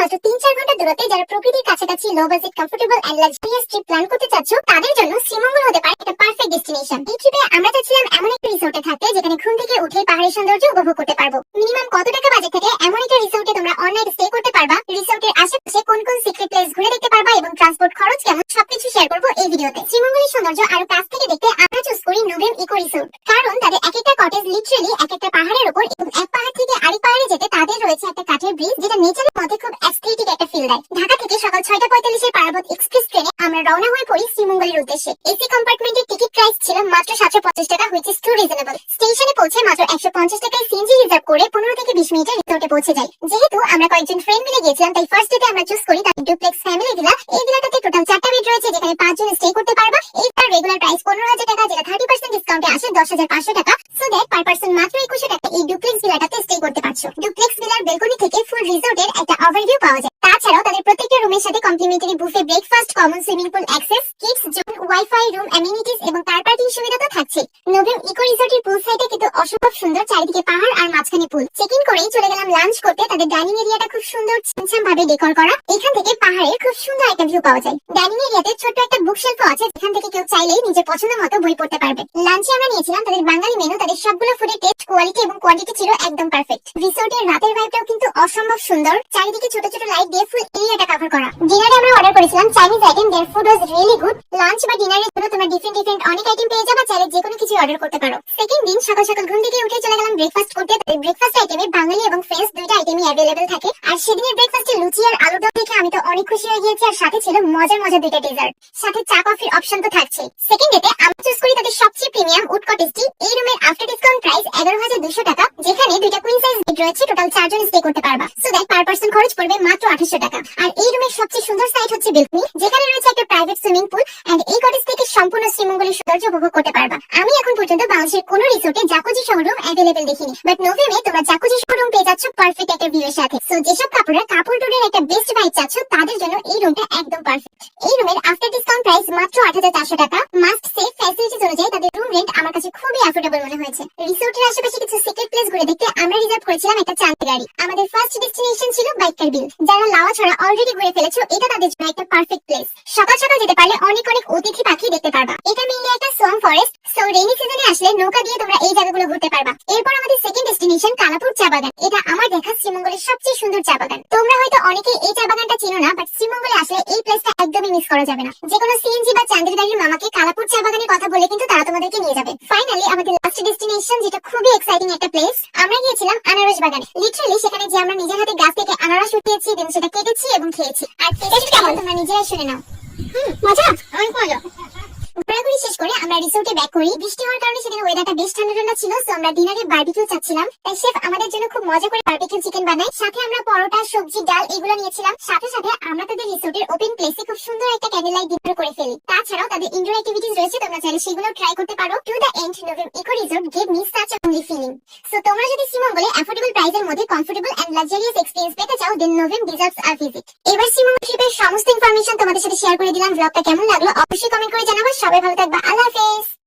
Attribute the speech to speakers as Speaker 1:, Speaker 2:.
Speaker 1: মাত্র তিন চার ঘণ্টা দূরত্বে যারা প্রকৃতির কাছাকাছি low budget comfortable and luxurious trip plan করতে চাচ্ছ, তাদের জন্য শ্রীমঙ্গল হতে পারে একটা পারফেক্ট ডেস্টিনেশন এই ট্রিপে আমরা চাচ্ছিলাম এমন একটা রিসোর্টে থাকতে যেখানে ঘুম থেকে উঠে পাহাড়ের সৌন্দর্য উপভোগ করতে পারব। মিনিমাম কত টাকা বাজেট থেকে এমন একটা রিসোর্টে তোমরা অনলাইন স্টে করতে পারবা? রিসোর্টের আশেপাশে কোন কোন সিক্রেট প্লেস ঘুরে দেখতে পারবা এবং ট্রান্সপোর্ট খরচ কেমন? সবকিছু শেয়ার করব এই ভিডিওতে। শ্রীমঙ্গলের সৌন্দর্য আরও কাছ থেকে দেখতে আমরা চুজ করি নোভেম ইকো রিসোর্ট কারণ তাদের এক একটা কটেজ লিটারেলি এক একটা পাহাড়ের উপর এবং এক পাহাড় থেকে আরেক পাহাড়ে যেতে তাদের রয়েছে একটা অ্যাস্থেটিক দেয় ঢাকা থেকে সকাল ছয়টা পঁয়তাল্লিশের পারাবত এক্সপ্রেস ট্রেনে আমরা রওনা হয়ে পড়ি শ্রীমঙ্গলের উদ্দেশ্যে। এসি কম্পার্টমেন্টের টিকিট প্রাইস ছিল মাত্র সাতশো পঞ্চাশ টাকা হুইচ ইস টু রিজনেবল স্টেশনে পৌঁছে মাত্র একশো পঞ্চাশ টাকায় সিএনজি রিজার্ভ করে পনেরো থেকে বিশ মিনিটে রিসোর্টে পৌঁছে যাই। যেহেতু আমরা কয়েকজন ফ্রেন্ড মিলে গিয়েছিলাম, তাই ফার্স্ট ডেতে আমরা চুজ করি তাদের ডুপ্লেক্স ফ্যামিলি ভিলা এই ভিলাটাতে টোটাল চারটা বেড রয়েছে, যেখানে পাঁচজন স্টে করতে পারবা। এই তার রেগুলার প্রাইস পনেরো হাজার টাকা ডিসকাউন্টে আসে দশ হাজার পাঁচশো টাকা সো দ্যাট পার পার্সন মাত্র একুশশো টাকা এই ডুপ্লেক্স ভিলাটাতে স্টে করতে পারছ। ডুপ্লেক্স ভিলার বেলকনি থেকে ফুল রিসোর্টের একটা ওভারভিউ পাওয়া যায়। তাছাড়াও প্রত্যেকটা রুমের সাথে complimentary buffet breakfast common swimming pool access kids zone wifi room amenities এবং কার পার্কিং সুবিধা তো থাকছে। নোভেম ইকো রিসোর্টের পুল সাইডে কিন্তু অসম্ভব সুন্দর চারিদিকে পাহাড় আর মাঝখানে পুল চেক ইন করেই চলে গেলাম লাঞ্চ করতে। তাদের ডাইনিং এরিয়াটা খুব সুন্দর ছিমছাম ভাবে ডেকোর করা। এখান থেকে পাহাড়ের খুব সুন্দর একটা ভিউ পাওয়া যায়। ডাইনিং এরিয়াতে ছোট্ট একটা বুক শেলফও আছে, যেখান থেকে কেউ চাইলেই নিজের পছন্দ মতো বই পড়তে পারবে। লাঞ্চে আমরা নিয়েছিলাম তাদের বাঙালি মেনু তাদের সবগুলো ফুডের টেস্ট কোয়ালিটি এবং কোয়ান্টিটি ছিল একদম পারফেক্ট রিসোর্টের রাতের ভাইবটাও অসম্ভব সুন্দর। চারিদিকে ছোট ছোট লাইট দিয়ে ফুল এরিয়াটা কভার করা। ডিনারে আমরা অর্ডার করেছিলাম Chinese item there food was really good lunch বা ডিনারের জন্য তোমরা ডিফারেন্ট ডিফারেন্ট অনেক আইটেম পেয়ে যাবে, চাইলে যে কোনো কিছু অর্ডার করতে পারো। সেকেন্ড দিন সকাল সকাল ঘুম থেকে উঠে চলে গেলাম ব্রেকফাস্ট করতে। ব্রেকফাস্ট আইটেমে বাঙালি এবং ফ্রেঞ্চ দুইটা আইটেমই অ্যাভেলেবেল থাকে। আর সেদিনের ব্রেকফাস্টে লুচি আর আলুর দম দেখে আমি তো অনেক খুশি হয়ে গিয়েছি। আর সাথে ছিল মজার মজার দুইটা ডেজার্ট সাথে চা কফির অপশন তো থাকছে সেকেন্ড ডেতে আমরা চুজ করি তাদের সবচেয়ে প্রিমিয়াম উড কটেজটি। এই রুমের আফটার ডিসকাউন্ট প্রাইস এগারো হাজার দুশো টাকা যেখানে দুইটা কুইন সাইজ বেড রয়েছে টোটাল চারজন স্টে করতে পারবা। সো দ্যাট পার্সন খরচ পড়বে মাত্র আঠাশশো টাকা। আর এই রুমের সবচেয়ে সুন্দর সাইট হচ্ছে বেলকনি যেখানে রয়েছে একটা প্রাইভেট সুইমিং পুল এন্ড এই কটেজ থেকে সম্পূর্ণ শ্রীমঙ্গলের সৌন্দর্য উপভোগ করতে পারবা। আমি এখন পর্যন্ত বাংলাদেশের কোন রিসোর্টে জাকুজি শোরুম অ্যাভেলেবেল দেখিনি বাট নোভেমে তোমরা জাকুজি শোরুম পেয়ে যাচ্ছ পারফেক্ট একটা ভিউ সাথে। সো যেসব কাপড়রা কাপড় টুরের একটা বেস্ট ভাইব চাচ্ছ, তাদের জন্য এই রুমটা একদম পারফেক্ট এই রুমের আফটার ডিসকাউন্ট প্রাইস মাত্র আট হাজার চারশো টাকা। মাস্ট সেফ ফ্যাসিলিটিস অনুযায়ী তাদের রুম রেন্ট আমার কাছে খুবই অ্যাফোর্ডেবল মনে হয়েছে। রিসোর্টের আশেপাশে কিছু সিক্রেট প্লেস ঘুরে দেখতে আমরা রিজার্ভ করেছিলাম একটা চাঁদে গাড়ি। আমাদের ফার্স্ট ডেস্টিনেশন ছিল বাইকার বিল, যারা লাওয়া ছড়া অলরেডি ঘুরে ফেলেছো, এটা তাদের জন্য একটা পারফেক্ট প্লেস সকাল সকাল যেতে পারলে অনেক অনেক অতিথি পাখি দেখতে পারবা। এটা মেইনলি একটা সোয়াম ফরেস্ট সো রেইনি সিজনে আসলে নৌকা দিয়ে তোমরা এই জায়গাগুলো ঘুরতে পারবা। এরপর আমাদের সেকেন্ড ডেস্টিনেশন কালাপুর চা বাগান। এটা আমার দেখা শ্রীমঙ্গলের সবচেয়ে সুন্দর চা বাগান। তোমরা হয়তো অনেকেই এই চা বাগানটা চিনো না বাট শ্রীমঙ্গলে আসলে এই প্লেসটা একদমই মিস করা যাবে না। যে কোনো সিএনজি বা চান্দের গাড়ির মামাকে কালাপুর চা বাগানের কথা বলে কিন্তু তারা তোমাদেরকে নিয়ে যাবে। ফাইনালি আমাদের লাস্ট ডেস্টিনেশন যেটা খুবই এক্সাইটিং একটা প্লেস আমরা গিয়েছিলাম আনারস বাগানে। লিটারালি সেখানে যে আমরা নিজের হাতে গাছ থেকে আনারস উঠিয়েছি দেন সেটা কেটেছি এবং খেয়েছি। আর টেস্ট কেমন? তোমরা নিজেরাই শুনে নাও। মজা? অনেক আমরা রিসোর্টে ব্যাক করি। বৃষ্টি হওয়ার কারণে সেদিন ওয়েদারটা বেশ ঠান্ডা ছিল সো আমরা ডিনারে বারবিকিউ চাচ্ছিলাম। তাই শেফ আমাদের জন্য খুব মজা করে বারবিকিউ চিকেন বানাই সাথে আমরা পরোটা, সবজি, ডাল এগুলো নিয়েছিলাম। সাথে সাথে আমরা তাদের রিসোর্টের ওপেন প্লেসে খুব সুন্দর একটা ক্যান্ডেল লাইট ডিনার করে ফেলি। তাছাড়াও তাদের ইনডোর অ্যাক্টিভিটিস রয়েছে, তোমরা চাইলে সেগুলো ট্রাই করতে পারো। To the end Novem eco resort gave me such a homely feeling so তোমরা যদি শ্রীমঙ্গলে অ্যাফোর্ডেবল প্রাইসের মধ্যে কমফোর্টেবল এন্ড লাক্সারিয়াস এক্সপেরিয়েন্স পেতে চাও দেন নোভেম ডিজার্ভস আ ভিজিট এবার শ্রীমঙ্গল ট্রিপের সমস্ত ইনফরমেশন তোমাদের সাথে শেয়ার করে দিলাম। ব্লগটা কেমন লাগল অবশ্যই কমেন্ট করে জানাব। সবাই ভালো থাকবা। আল্লাহ হাফেজ।